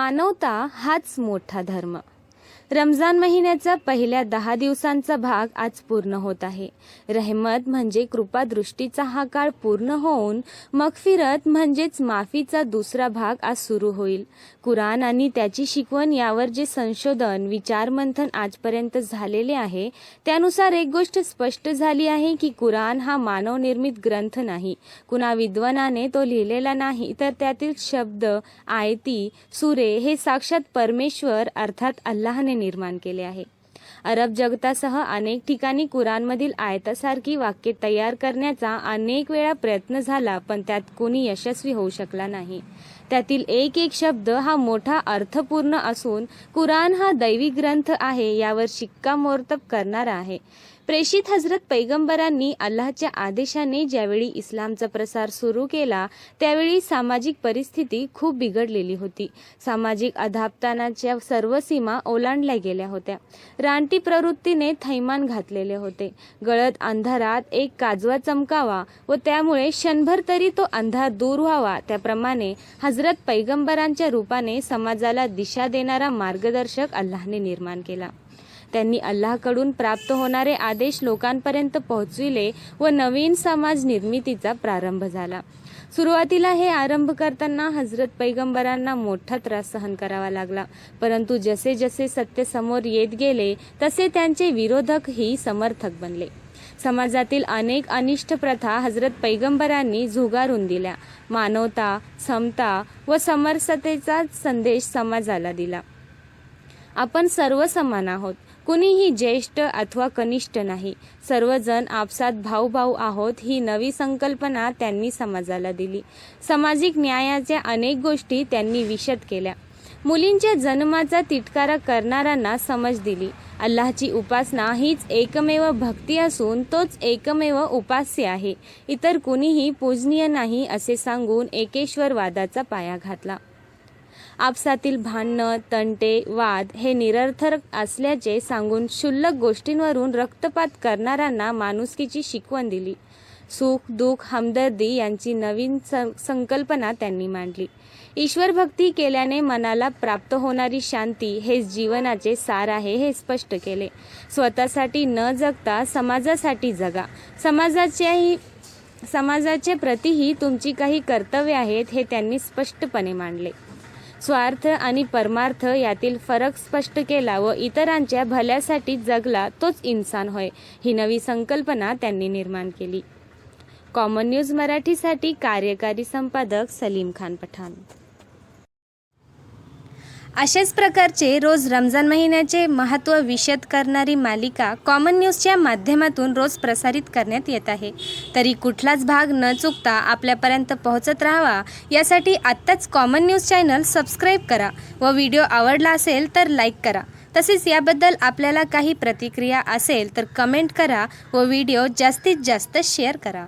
मानवता हाच मोठा धर्म. रमजान महिन्याचा पहिल्या दहा दिवसांचा भाग आज पूर्ण होत आहे. रहमत म्हणजे कृपादृष्टीचा हा काळ पूर्ण होऊन मगफिरत म्हणजेच माफीचा दुसरा भाग आज सुरू होईल. कुराण आणि त्याची शिकवण यावर जे संशोधन विचारमंथन आजपर्यंत झालेले आहे त्यानुसार एक गोष्ट स्पष्ट झाली आहे की कुराण हा मानवनिर्मित ग्रंथ नाही. कुणा विद्वानाने तो लिहिलेला नाही तर त्यातील शब्द आयती सुरे हे साक्षात परमेश्वर अर्थात अल्लाहने निर्माण केले आहे. अरब जगतासह अनेक ठिकाणी कुराणमधील आयतासारखी वाक्ये तयार करण्याचा अनेक वेळा प्रयत्न झाला पण त्यात कोणी यशस्वी होऊ शकला नाही. त्यातील एक एक शब्द हा मोठा अर्थपूर्ण असून कुराण हा दैवी ग्रंथ आहे यावर शिक्कामोर्तब करणारा आहे. प्रेषित हजरत पैगंबरांनी अल्लाहच्या आदेशाने ज्यावेळी इस्लामचा प्रसार सुरू केला त्यावेळी सामाजिक परिस्थिती खूप बिघडलेली होती. सामाजिक अधापतानाच्या सर्व सीमा ओलांडल्या गेल्या होत्या. रानटी प्रवृत्तीने थैमान घातलेले होते. गळत अंधारात एक काजवा चमकावा व त्यामुळे क्षणभर तरी तो अंधार दूर व्हावा त्याप्रमाणे हजरत पैगंबरांच्या रूपाने समाजाला दिशा देणारा मार्गदर्शक अल्लाहने निर्माण केला. त्यांनी अल्लाहकडून प्राप्त होणारे आदेश लोकांपर्यंत पोहोचविले व नवीन समाज निर्मितीचा प्रारंभ झाला. सुरुवातीला हे आरंभ करताना हजरत पैगंबरांना मोठा त्रास सहन करावा लागला. परंतु जसे जसे सत्य समोर येत गेले तसे त्यांचे विरोधकही समर्थक बनले. समाजातील अनेक अनिष्ट प्रथा हजरत पैगंबरांनी झुगारून दिल्या. मानवता समता व समरसतेचा संदेश समाजाला दिला. आपण सर्व समान आहोत. कुणीही ज्येष्ठ अथवा कनिष्ठ नाही. सर्वजण आपसात भाऊभाऊ आहोत ही नवी संकल्पना त्यांनी समाजाला दिली. सामाजिक न्यायाच्या अनेक गोष्टी त्यांनी विशद केल्या. मुलींच्या जन्माचा तिटकारा करणाऱ्यांना समज दिली. अल्लाहची उपासना हीच एकमेव भक्ती असून तोच एकमेव उपास्य आहे. इतर कुणीही पूजनीय नाही असे सांगून एकेश्वरवादाचा पाया घातला. आपसातील भांडणं तंटे वाद हे निरर्थक असल्याचे सांगून क्षुल्लक गोष्टींवरून रक्तपात करणाऱ्यांना माणुसकीची शिकवण दिली. सुख दुःख हमदर्दी यांची नवीन सं- संकल्पना त्यांनी मांडली. ईश्वर भक्ती केल्याने मनाला प्राप्त होणारी शांती हेच जीवनाचे सार आहे हे स्पष्ट केले. स्वतःसाठी न जगता समाजासाठी जगा. समाजाच्याही समाजाच्या प्रतीही तुमची काही कर्तव्य आहेत हे त्यांनी स्पष्टपणे मांडले. स्वार्थ आणि परमार्थ यातील फरक स्पष्ट केला व इतरांच्या भल्यासाठी जगला तोच इन्सान होय ही नवी संकल्पना त्यांनी निर्माण केली. कॉमन न्यूज मराठीसाठी कार्यकारी संपादक सलीम खान पठाण. अशाच प्रकारचे रोज रमजान महिन्याचे महत्त्व विशद करणारी मालिका कॉमन न्यूजच्या माध्यमातून रोज प्रसारित करण्यात येत आहे. तरी कुठलाच भाग न चुकता आपल्यापर्यंत पोहोचत राहावा यासाठी आत्ताच कॉमन न्यूज चॅनल सबस्क्राईब करा व व्हिडिओ आवडला असेल तर लाईक करा. तसेच याबद्दल आपल्याला काही प्रतिक्रिया असेल तर कमेंट करा व व्हिडिओ जास्तीत जास्त शेअर करा.